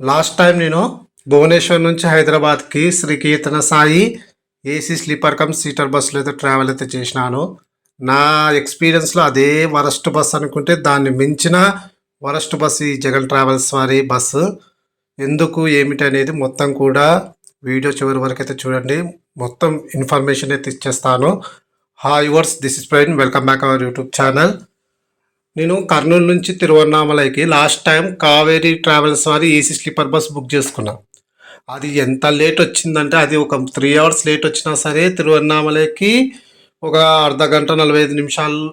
Last time నేను భువనేశ్వర్ నుంచి హైదరాబాద్కి Sri Keerthana Sai AC sleeper cum seater బస్సులో అయితే ట్రావెల్ అయితే చేసినాను. నా ఎక్స్పీరియన్స్లో అదే వరస్ట్ బస్ అనుకుంటే దాన్ని మించిన వరస్ట్ బస్ ఈ జగన్ ట్రావెల్స్ వారి బస్సు ఎందుకు ఏమిటి అనేది మొత్తం కూడా వీడియో చివరి వరకు అయితే చూడండి. మొత్తం ఇన్ఫర్మేషన్ అయితే ఇచ్చేస్తాను. Hi viewers this is Praveen welcome back our YouTube channel నేను కర్నూలు నుంచి తిరువన్నామలైకి లాస్ట్ టైం కావేరీ ట్రావెల్స్ వారి ఏసీ స్లీపర్ బస్ బుక్ చేసుకున్నా. అది ఎంత లేట్ వచ్చిందంటే అది ఒక త్రీ అవర్స్ లేట్ వచ్చినా సరే తిరువన్నామలైకి ఒక అర్ధ గంట నలభై ఐదు నిమిషాలు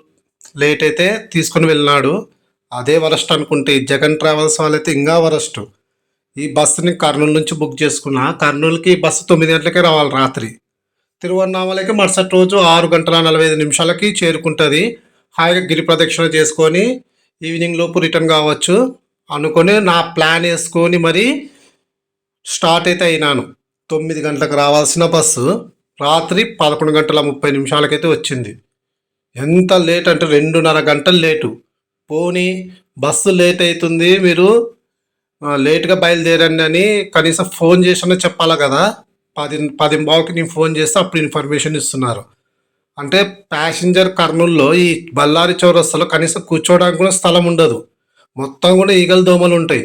లేట్ అయితే తీసుకుని వెళ్ళినాడు. అదే వరస్ట్ అనుకుంటే జగన్ ట్రావెల్స్ వాళ్ళైతే ఇంకా వరస్ట్. ఈ బస్సుని కర్నూలు నుంచి బుక్ చేసుకున్నా కర్నూలుకి బస్సు తొమ్మిది గంటలకే రావాలి రాత్రి. తిరువన్నామలకి మరుసటి రోజు ఆరు గంటల నలభై ఐదు నిమిషాలకి చేరుకుంటుంది. హాయిగా గిరి ప్రదక్షిణ చేసుకొని ఈవినింగ్ లోపు రిటర్న్ కావచ్చు అనుకొని నా ప్లాన్ వేసుకొని మరి స్టార్ట్ అయితే అయినాను. తొమ్మిది గంటలకు రావాల్సిన బస్సు. రాత్రి పదకొండు గంటల ముప్పై నిమిషాలకైతే వచ్చింది. ఎంత లేట్ అంటే రెండున్నర గంటలు లేటు. పోనీ బస్సు లేట్ అవుతుంది మీరు లేట్గా బయలుదేరండి అని కనీసం ఫోన్ చేసినా చెప్పాలి కదా? పది పది బావుకి నేను ఫోన్ చేస్తే అప్పుడు ఇన్ఫర్మేషన్ ఇస్తున్నారు. అంటే ప్యాసింజర్ కర్నూల్లో ఈ బళ్ళారి చౌరస్తాలో కనీసం కూర్చోవడానికి కూడా స్థలం ఉండదు. మొత్తం కూడా ఈగల దోమలు ఉంటాయి.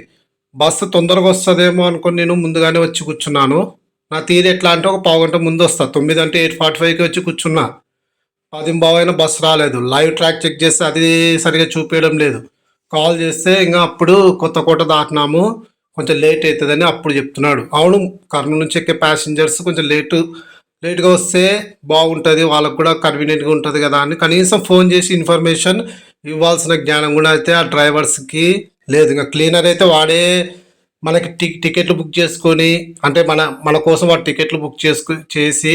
బస్సు తొందరగా వస్తుందేమో అనుకుని నేను ముందుగానే వచ్చి కూర్చున్నాను. నా తీరు ఎట్లా అంటే ఒక పావు గంట ముందు వస్తా. తొమ్మిది అంటే ఎయిట్ ఫార్టీ ఫైవ్కి వచ్చి కూర్చున్నా. పది బావు అయినా బస్సు రాలేదు. లైవ్ ట్రాక్ చెక్ చేస్తే అది సరిగా చూపించడం లేదు. కాల్ చేస్తే ఇంకా అప్పుడు కొత్త కోట దాటినాము. కొంచెం లేట్ అవుతుందని అప్పుడు చెప్తున్నాడు. అవును కర్నూలు నుంచి ఎక్కే ప్యాసింజర్స్ కొంచెం లేటు లేట్గా వస్తే బాగుంటుంది వాళ్ళకు కూడా కన్వీనియంట్గా ఉంటుంది కదా అని. కనీసం ఫోన్ చేసి ఇన్ఫర్మేషన్ ఇవ్వాల్సిన జ్ఞానం కూడా అయితే ఆ డ్రైవర్స్కి లేదు. ఇంకా క్లీనర్ అయితే వాడే మనకి టి టికెట్లు బుక్ చేసుకొని అంటే మన మన కోసం వాడు టికెట్లు బుక్ చేసుకు చేసి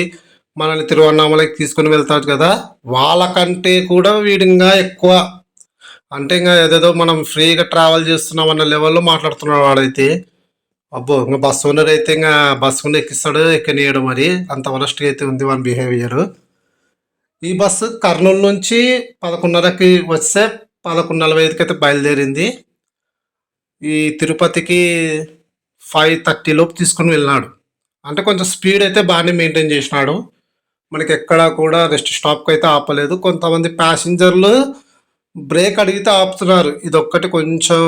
మనల్ని తిరువన్నామలకి తీసుకొని వెళ్తాడు కదా వాళ్ళకంటే కూడా వీడింగా ఎక్కువ. అంటే ఇంకా ఏదేదో మనం ఫ్రీగా ట్రావెల్ చేస్తున్నాం అన్న లెవెల్లో మాట్లాడుతున్నాడు వాడైతే. అబ్బో ఇంకా బస్ ఓనర్ అయితే ఇంకా బస్సు ఎక్కిస్తాడు ఎక్కనీయడు మరి. అంత వరస్ట్గా అయితే ఉంది మన బిహేవియర్ ఈ బస్సు కర్నూలు నుంచి పదకొండున్నరకి వస్తే పదకొండు నలభై ఐదుకి అయితే బయలుదేరింది. ఈ తిరుపతికి ఫైవ్ థర్టీ లోపు తీసుకుని వెళ్ళినాడు. అంటే కొంచెం స్పీడ్ అయితే బాగానే మెయింటైన్ చేసినాడు. మనకి ఎక్కడా కూడా రెస్ట్ స్టాప్కి అయితే ఆపలేదు. కొంతమంది ప్యాసింజర్లు బ్రేక్ అడిగితే ఆపుతున్నారు. ఇదొక్కటి కొంచెం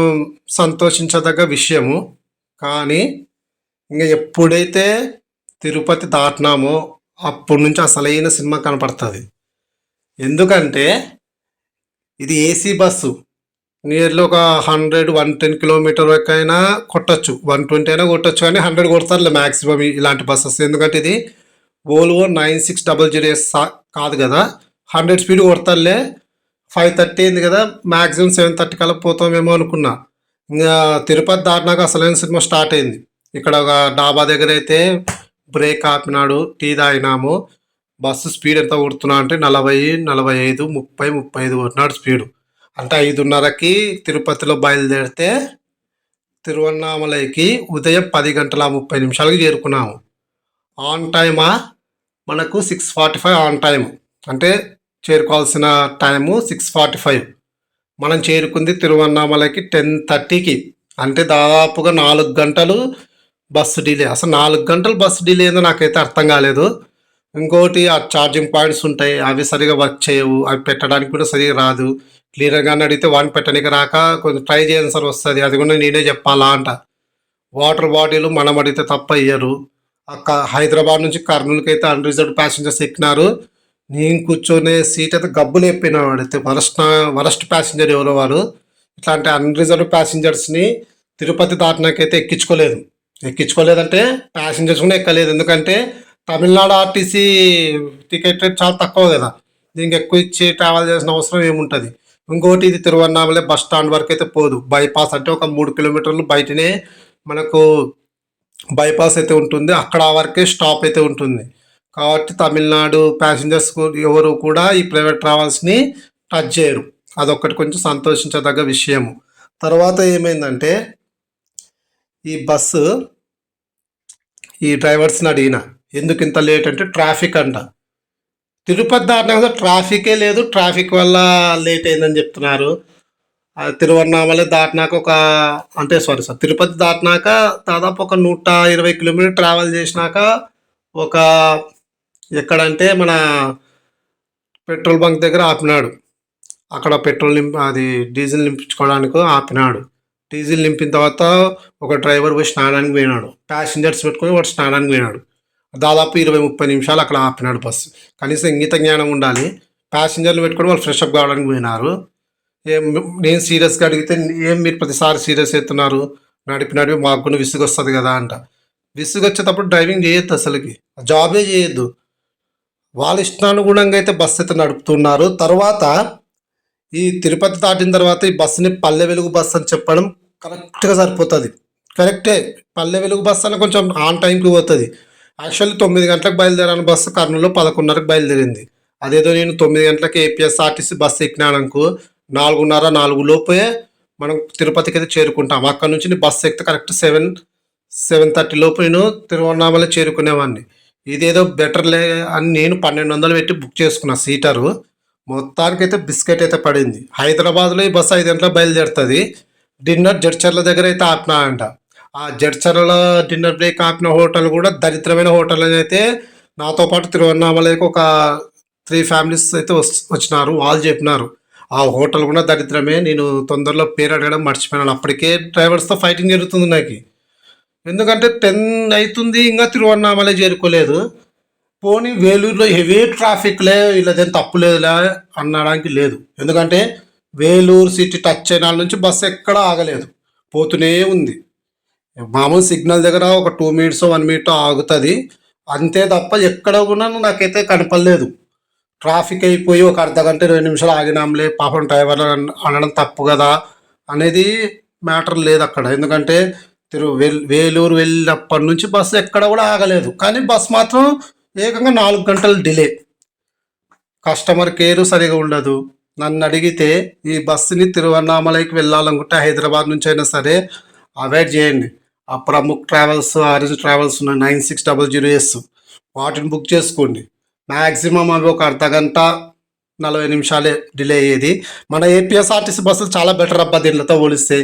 సంతోషించదగ్గ విషయము. కానీ ఇంకా ఎప్పుడైతే తిరుపతి దాటినామో అప్పటి నుంచి అసలైన సినిమా కనపడుతుంది. ఎందుకంటే ఇది ఏసీ బస్సు. నియర్లీ ఒక హండ్రెడ్ వన్ టెన్ కిలోమీటర్ వరకు అయినా కొట్టచ్చు. వన్ ట్వంటీ అయినా కొట్టచ్చు కానీ హండ్రెడ్ కొడతారులే మ్యాక్సిమం ఇలాంటి బస్సెస్. ఎందుకంటే ఇది Volvo nine six double zero S కాదు కదా. హండ్రెడ్ స్పీడ్ కొడతారులే. ఫైవ్ థర్టీ అయింది కదా. మ్యాక్సిమం సెవెన్ థర్టీ కల్లా పోతామేమో అనుకున్నా. ఇంకా తిరుపతి దాటినాక అసలైన సినిమా స్టార్ట్ అయింది. ఇక్కడ ఒక డాబా దగ్గర అయితే బ్రేక్ ఆపినాడు టీ తాగినాము. బస్సు స్పీడ్ ఎంత కొడుతున్నా అంటే నలభై నలభై ఐదు ముప్పై ముప్పై ఐదు కొట్టినాడు స్పీడు. అంటే ఐదున్నరకి తిరుపతిలో బయలుదేరితే తిరువన్నామలైకి ఉదయం పది గంటల ముప్పై నిమిషాలకి చేరుకున్నాము. ఆన్ టైమా? మనకు six forty five on time అంటే చేరుకోవాల్సిన టైము సిక్స్ ఫార్టీ ఫైవ్. మనం చేరుకుంది తిరువన్నామలకి టెన్ థర్టీకి అంటే దాదాపుగా నాలుగు గంటలు బస్సు డిలే. అసలు నాలుగు గంటలు బస్సు డిలే ఏందో నాకైతే అర్థం కాలేదు. ఇంకోటి ఆ ఛార్జింగ్ పాయింట్స్ ఉంటాయి. అవి సరిగా వర్క్ చేయవు. అవి పెట్టడానికి కూడా సరిగా రాదు. క్లియర్గా అడిగితే వాన్ పెట్టడానికి రాక కొంచెం ట్రై చేయండి సార్ వస్తుంది. అది కూడా నేనే చెప్పాలా అంట. వాటర్ బాటిల్ మనం అడిగితే తప్ప ఇయ్యరు. అక్క హైదరాబాద్ నుంచి కర్నూలుకి అయితే అన్రిజర్వ్డ్ ప్యాసింజర్స్ ఎక్కినారు. నేను కూర్చొనే సీట్ అయితే గబ్బులు ఎప్పిన వాడైతే వరస్ట్ వరస్ట్ ప్యాసింజర్ ఎవరో వారు ఇట్లాంటి అన్రిజర్వ్ ప్యాసింజర్స్ని తిరుపతి దాటినాకైతే ఎక్కించుకోలేదు. ఎక్కించుకోలేదంటే ప్యాసింజర్స్ కూడా ఎక్కలేదు. ఎందుకంటే తమిళనాడు ఆర్టీసీ టికెట్ రేట్ చాలా తక్కువ కదా. దీనికి ఎక్కువ ఇచ్చి ట్రావెల్ చేసిన అవసరం ఏముంటుంది? ఇంకోటి ఇది తిరువన్నామలే బస్ స్టాండ్ వరకు అయితే పోదు. బైపాస్ అంటే ఒక మూడు కిలోమీటర్లు బయటనే మనకు బైపాస్ అయితే ఉంటుంది. అక్కడ వరకే స్టాప్ అయితే ఉంటుంది. కాబట్టి తమిళనాడు ప్యాసింజర్స్ ఎవరు కూడా ఈ ప్రైవేట్ ట్రావెల్స్ని టచ్ చేయరు. అదొక్కటి కొంచెం సంతోషించదగ్గ విషయము. తర్వాత ఏమైందంటే ఈ బస్సు ఈ డ్రైవర్స్ని అడిగిన ఎందుకు ఇంత లేట్ అంటే ట్రాఫిక్ అంట. తిరుపతి దాటినా కదా ట్రాఫికే లేదు ట్రాఫిక్ వల్ల లేట్ అయిందని చెప్తున్నారు. ఆ తిరువన్నామలై దాటినాక ఒక అంటే సారీ సార్ తిరుపతి దాటినాక దాదాపు ఒక నూట ఇరవై కిలోమీటర్ ట్రావెల్ చేసినాక ఒక ఎక్కడంటే మన పెట్రోల్ బంక్ దగ్గర ఆపినాడు. అక్కడ పెట్రోల్ నింపి అది డీజిల్ నింపించుకోవడానికి ఆపినాడు. డీజిల్ నింపిన తర్వాత ఒక డ్రైవర్ పోయి స్నానానికి పోయినాడు. ప్యాసింజర్స్ పెట్టుకొని వాడు స్నానానికి పోయినాడు. దాదాపు ఇరవై ముప్పై నిమిషాలు అక్కడ ఆపినాడు బస్సు. కనీసం ఇంగిత జ్ఞానం ఉండాలి. ప్యాసింజర్లు పెట్టుకొని వాళ్ళు ఫ్రెష్ అప్ కావడానికి పోయినారు. ఏం నేను సీరియస్గా అడిగితే ఏం మీరు ప్రతిసారి సీరియస్ అవుతున్నారు? నడిపి నడిపి మాకు కూడా విసుగు వస్తుంది కదా అంట. విసుగు వచ్చేటప్పుడు డ్రైవింగ్ చేయొద్దు అసలుకి. జాబే చేయొద్దు. వాళ్ళ ఇష్టానుగుణంగా అయితే బస్సు అయితే నడుపుతున్నారు. తర్వాత ఈ తిరుపతి దాటిన తర్వాత ఈ బస్సుని పల్లె వెలుగు బస్సు అని చెప్పడం కరెక్ట్గా సరిపోతుంది. కరెక్టే పల్లె వెలుగు బస్సు అని కొంచెం ఆన్ టైంకి పోతుంది. యాక్చువల్లీ తొమ్మిది గంటలకు బయలుదేరాను బస్సు కర్నూలులో పదకొండున్నరకు బయలుదేరింది. అదేదో నేను తొమ్మిది గంటలకు ఏపీఎస్ఆర్టీసీ బస్సు ఎక్కినాననుకో నాలుగున్నర నాలుగు లోపే మనం తిరుపతికి అయితే చేరుకుంటాం. అక్కడ నుంచి బస్సు ఎక్కితే కరెక్ట్ సెవెన్ సెవెన్ థర్టీ లోపు నేను తిరువన్నామలై చేరుకునేవాడిని ఇదేదో బెటర్లే అని నేను పన్నెండు వందలు పెట్టి బుక్ చేసుకున్నా సీటరు మొత్తానికైతే బిస్కెట్ అయితే పడింది. హైదరాబాద్లో ఈ బస్సు ఐదు గంటలకు బయలుదేరుతుంది. డిన్నర్ జడ్చర్ల దగ్గర అయితే ఆపినా అంట. ఆ జడ్చర్ల డిన్నర్ బ్రేక్ ఆపిన హోటల్ కూడా దరిద్రమైన హోటల్ అని అయితే నాతో పాటు తిరువన్నామలకి ఒక త్రీ ఫ్యామిలీస్ అయితే వచ్చినారు. వాళ్ళు చెప్పినారు. ఆ హోటల్ కూడా దరిద్రమే. నేను తొందరలో పేరు అడగడం మర్చిపోయినాను. అప్పటికే డ్రైవర్స్తో ఫైటింగ్ జరుగుతుంది నాకు. ఎందుకంటే టెన్ అవుతుంది ఇంకా తిరువన్నామలే చేరుకోలేదు. పోనీ వేలూరులో హెవీ ట్రాఫిక్లే వీళ్ళదేం తప్పు లేదులే అనడానికి లేదు. ఎందుకంటే వేలూరు సిటీ టచ్ అయిన వాళ్ళ నుంచి బస్సు ఎక్కడ ఆగలేదు. పోతూనే ఉంది. మామూలు సిగ్నల్ దగ్గర ఒక టూ మినిట్స్ వన్ మినిట్ ఆగుతుంది. అంతే తప్ప ఎక్కడ కూడా నాకైతే కనపడలేదు. ట్రాఫిక్ అయిపోయి ఒక అర్ధ గంట ఇరవై నిమిషాలు ఆగినాంలే. పాపం డ్రైవర్ అనడం తప్పు కదా అనేది మ్యాటర్ లేదు అక్కడ. ఎందుకంటే తిరు వేలూరు వెళ్ళినప్పటి నుంచి బస్సు ఎక్కడ కూడా ఆగలేదు. కానీ బస్ మాత్రం ఏకంగా నాలుగు గంటలు డిలే. కస్టమర్ కేర్ సరిగా ఉండదు. నన్ను అడిగితే ఈ బస్సుని తిరువన్నామలైకి వెళ్ళాలనుకుంటే హైదరాబాద్ నుంచి అయినా సరే అవాయిడ్ చేయండి. ఆ ప్రముఖ్ ట్రావెల్స్ ఆరెంజ్ ట్రావెల్స్ ఉన్నాయి. Nine six double zero S. వాటిని బుక్ చేసుకోండి. మ్యాక్సిమం అవి ఒక అర్ధ గంట నలభై నిమిషాలే డిలే అయ్యేది. మన ఏపీఎస్ఆర్టీసీ బస్సులు చాలా బెటర్ అబ్బా దీనితో పోలిస్తే.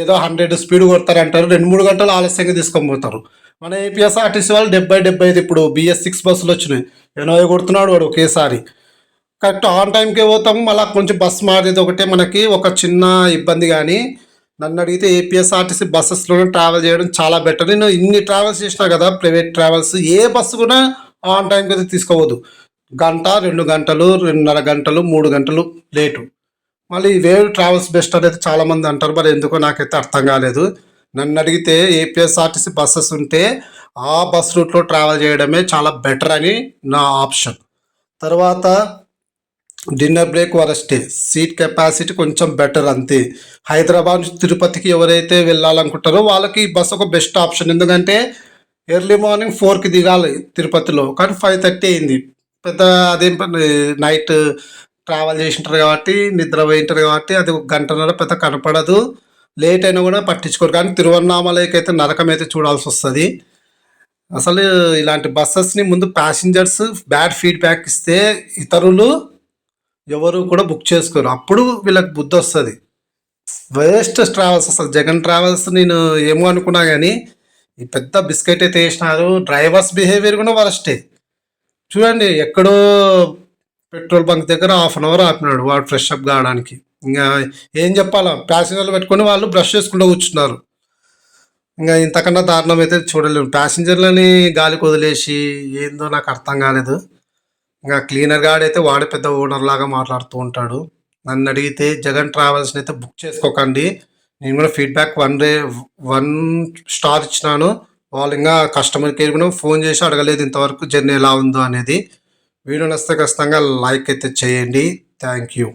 ఏదో హండ్రెడ్ స్పీడ్ కొడతారంటారు. రెండు మూడు గంటలు ఆలస్యంగా తీసుకొని పోతారు. మన ఏపీఎస్ఆర్టీసీ వాళ్ళు డెబ్బై డెబ్బై ఐదు ఇప్పుడు బిఎస్ సిక్స్ బస్సులు వచ్చినాయి. ఎనభై కొడుతున్నాడు వాడు ఒకేసారి. కరెక్ట్ ఆన్ టైంకే పోతాము. మళ్ళీ కొంచెం బస్ మారేది ఒకటే మనకి. ఒక చిన్న ఇబ్బంది కానీ నన్ను అడిగితే ఏపీఎస్ఆర్టీసీ బస్సెస్లోనే ట్రావెల్ చేయడం చాలా బెటర్ నేను ఇన్ని ట్రావెల్స్ చేసినా కదా ప్రైవేట్ ట్రావెల్స్ ఏ బస్సు కూడా ఆన్ టైంకి అయితే తీసుకోవద్దు. గంట రెండు గంటలు రెండున్నర గంటలు మూడు గంటలు లేటు. మళ్ళీ వేవ్ ట్రావెల్స్ బెస్ట్ అనేది చాలామంది అంటారు మరి ఎందుకో నాకైతే అర్థం కాలేదు. నన్ను అడిగితే ఏపీఎస్ఆర్టీసీ బస్సెస్ ఉంటే ఆ బస్ రూట్లో ట్రావెల్ చేయడమే చాలా బెటర్ అని నా ఆప్షన్ తర్వాత డిన్నర్ బ్రేక్ వరస్టే సీట్ కెపాసిటీ కొంచెం బెటర్ అంతే. హైదరాబాద్ నుంచి తిరుపతికి ఎవరైతే వెళ్ళాలనుకుంటారో వాళ్ళకి ఈ బస్ ఒక బెస్ట్ ఆప్షన్ ఎందుకంటే ఎర్లీ మార్నింగ్ ఫోర్కి దిగాలి తిరుపతిలో కానీ ఫైవ్ థర్టీ అయింది. పెద్ద అదేం పని నైట్ ట్రావెల్ చేసింటారు కాబట్టి నిద్ర పోయింటారు కాబట్టి అది ఒక గంటన్నర పెద్ద కనపడదు. లేట్ అయినా కూడా పట్టించుకోరు కానీ తిరువన్నామలకి అయితే నరకం అయితే చూడాల్సి వస్తుంది అసలు ఇలాంటి బస్సెస్ని ముందు ప్యాసింజర్స్ బ్యాడ్ ఫీడ్బ్యాక్ ఇస్తే ఇతరులు ఎవరు కూడా బుక్ చేసుకోరు. అప్పుడు వీళ్ళకి బుద్ధి వస్తుంది వేస్ట్ ట్రావెల్స్ అసలు. జగన్ ట్రావెల్స్ నేను ఏమో అనుకున్నా కానీ ఈ పెద్ద బిస్కెట్ అయితే వేసినారు. డ్రైవర్స్ బిహేవియర్ కూడా వరస్టే. చూడండి ఎక్కడో పెట్రోల్ బంక్ దగ్గర హాఫ్ అన్ అవర్ ఆపినాడు వాడు ఫ్రెష్ అప్ కావడానికి. ఇంకా ఏం చెప్పాలా? ప్యాసింజర్లు పెట్టుకొని వాళ్ళు బ్రష్ చేసుకుంటూ కూర్చున్నారు. ఇంకా ఇంతకన్నా దారుణం అయితే చూడలేము. ప్యాసింజర్లని గాలికి వదిలేసి ఏందో నాకు అర్థం కాలేదు. ఇంకా క్లీనర్ గాడ్ అయితే వాడే పెద్ద ఓనర్ లాగా మాట్లాడుతూ ఉంటాడు. నన్ను అడిగితే జగన్ ట్రావెల్స్ని అయితే బుక్ చేసుకోకండి. నేను కూడా feedback one day one star ఇచ్చినాను. వాళ్ళు ఇంకా కస్టమర్ కేర్ కూడా ఫోన్ చేసి అడగలేదు ఇంతవరకు జర్నీ ఎలా ఉందో అనేది. వీడియో నచ్చితే ఖచ్చితంగా లైక్ అయితే చేయండి. Thank you.